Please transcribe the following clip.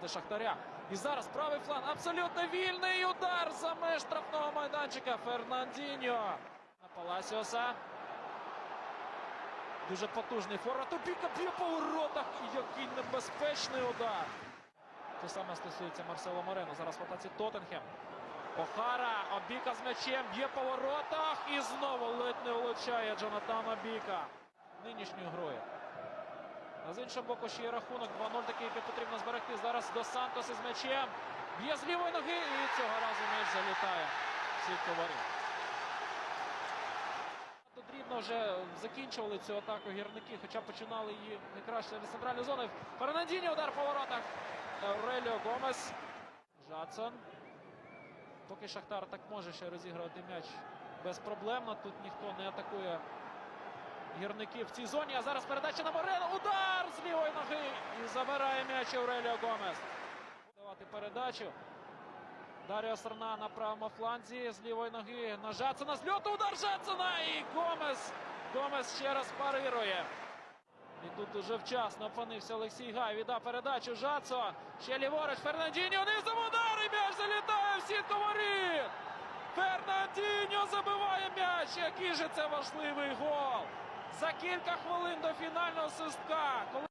для Шахтаря. І зараз правий фланг абсолютно вільний удар за меж штрафного майданчика Фернандіньо. На Паласіоса. Дуже потужний форвард. Опіка б'є по воротах. Який небезпечний удар. Те саме стосується Марсело Морено. Зараз в атаці Тоттенхем. Охара. Обіка з м'ячем. Б'є по воротах. І знову ледь не влучає Джонатан Обіка. Нинішньою грою. А з іншого боку, ще є рахунок 2-0, такий, який потрібно зберегти. Зараз до Сантос із м'ячем. Б'є з лівої ноги і цього разу м'яч залітає в сітку воріт. Потрібно вже закінчували цю атаку гірники, хоча починали її не краще від центральної зони. Фернандіні удар по воротах. Ауреліо Гомес. Жадсон. Поки Шахтар так може ще розігрувати м'яч безпроблемно. Тут ніхто не атакує гірники в цій зоні. А зараз передача на Морено. Удар з лівої ноги. І забирає м'яч Ауреліо Гомес. Давати передачу. Даріо Серна на правому фланзі з лівої ноги на Жадсона. З льоту удар Жадсона. І Гомес. Гомес ще раз парирує. І тут уже вчасно опинився Олексій Гай. Віддав передачу Жадсон. Ще ліворуч. Фернандіньо низом удар. І м'яч залітає в сітку воріт. Фернандіньо забиває м'яч. Який же це важливий гол. За кілька хвилин до фінального свистка.